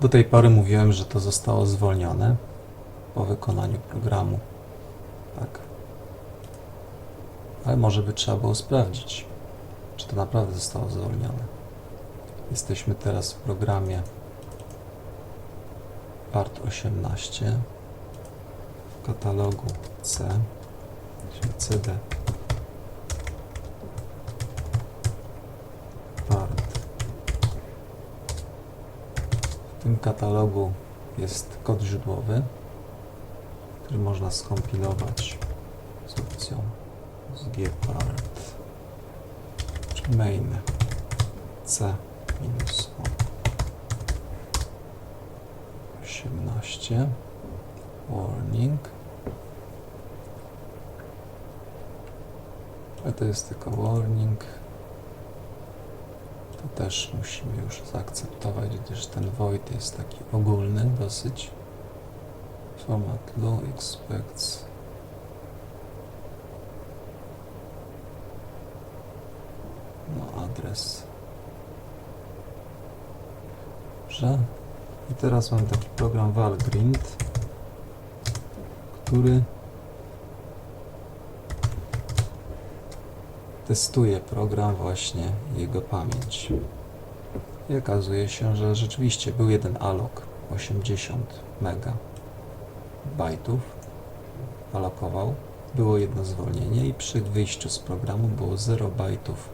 Do tej pory mówiłem, że to zostało zwolnione po wykonaniu programu. Tak. Ale może by trzeba było sprawdzić, czy to naprawdę zostało zwolnione. Jesteśmy teraz w programie part 18 w katalogu C, czyli CD W tym katalogu jest kod źródłowy, który można skompilować z opcją z gpart main c minus o. 18 warning. Ale to jest tylko warning też musimy już zaakceptować, gdyż ten void jest taki ogólny dosyć. Format low expects no adres. Dobrze. I teraz mam taki program Valgrind, który testuje program właśnie jego pamięć. I okazuje się, że rzeczywiście był jeden alok 80 mega bajtów alokował. Było jedno zwolnienie i przy wyjściu z programu było 0 bajtów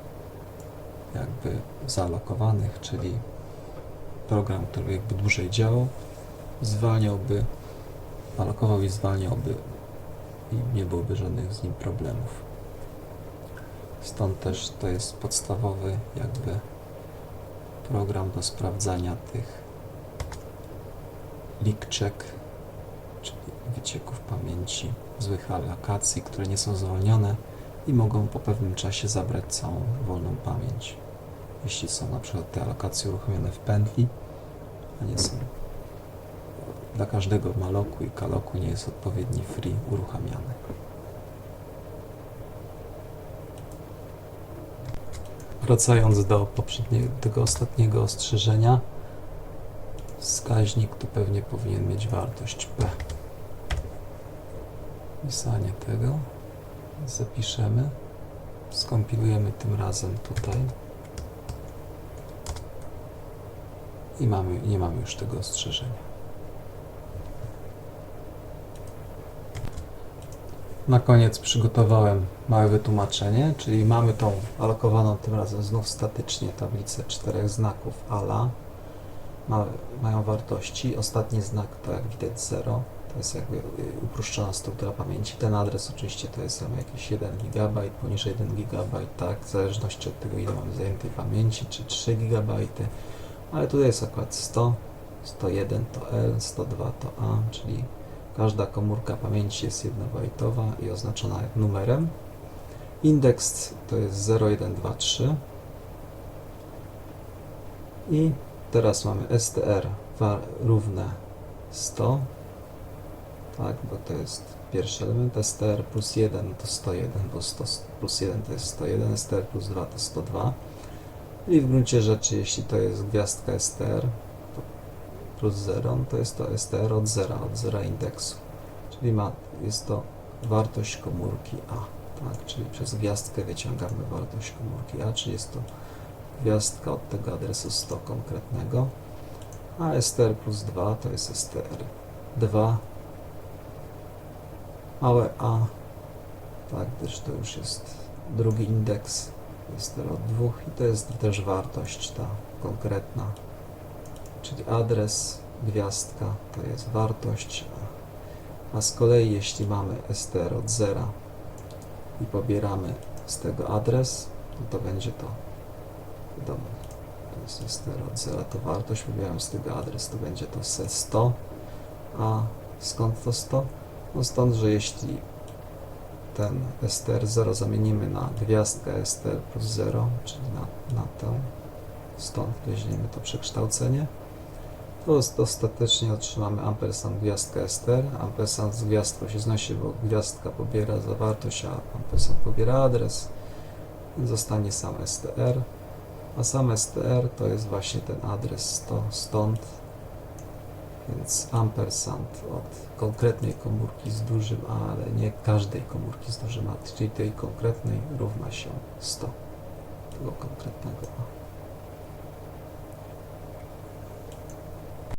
jakby zaalokowanych, czyli program, który jakby dłużej działał, zwalniałby, alokował i zwalniałby i nie byłoby żadnych z nim problemów. Stąd też to jest podstawowy jakby program do sprawdzania tych leak czyli wycieków pamięci, złych alokacji, które nie są zwolnione i mogą po pewnym czasie zabrać całą wolną pamięć. Jeśli są na przykład te alokacje uruchomione w pętli, a nie są dla każdego maloku i kaloku nie jest odpowiedni free uruchamiany. Wracając do poprzedniego, ostatniego ostrzeżenia, wskaźnik tu pewnie powinien mieć wartość P. Pisanie tego zapiszemy, skompilujemy tym razem tutaj i mamy, nie mamy już tego ostrzeżenia. Na koniec przygotowałem małe wytłumaczenie, czyli mamy tą alokowaną tym razem znów statycznie tablicę czterech znaków ALA. Ma, mają wartości. Ostatni znak to jak widać 0. To jest jakby y, uproszczona struktura pamięci. Ten adres oczywiście to jest jakieś 1 GB, poniżej 1 GB, tak, w zależności od tego ile mamy zajętej pamięci, czy 3 GB. Ale tutaj jest akurat 100, 101 to L, 102 to A, czyli Każda komórka pamięci jest jednobajtowa i oznaczona numerem. Indeks to jest 0123. I teraz mamy str równe 100. Tak, bo to jest pierwszy element. str plus 1 to 101, bo 100 plus 1 to jest 101, str plus 2 to 102. I w gruncie rzeczy, jeśli to jest gwiazdka str, plus 0, no to jest to str od 0, od 0 indeksu. Czyli ma, jest to wartość komórki A. Tak, czyli przez gwiazdkę wyciągamy wartość komórki A, czyli jest to gwiazdka od tego adresu 100 konkretnego. A str plus 2 to jest str 2 małe a, tak, gdyż to już jest drugi indeks, str od 2 i to jest też wartość ta konkretna czyli adres, gwiazdka. To jest wartość, a z kolei jeśli mamy str od 0 i pobieramy z tego adres, no to będzie to. Wiadomo, to jest str od 0 to wartość, pobieramy z tego adres, to będzie to se 100, a skąd to 100? No stąd, że jeśli ten str 0 zamienimy na gwiazdkę str plus 0, czyli na, na tę, stąd weźmiemy to przekształcenie, to jest- ostatecznie otrzymamy ampersand gwiazdka str. Ampersand z gwiazdką się znosi, bo gwiazdka pobiera zawartość, a ampersand pobiera adres. Zostanie sam str. A sam str to jest właśnie ten adres 100, stąd Więc ampersand od konkretnej komórki z dużym A, ale nie każdej komórki z dużym A, czyli tej konkretnej równa się 100 tego konkretnego A.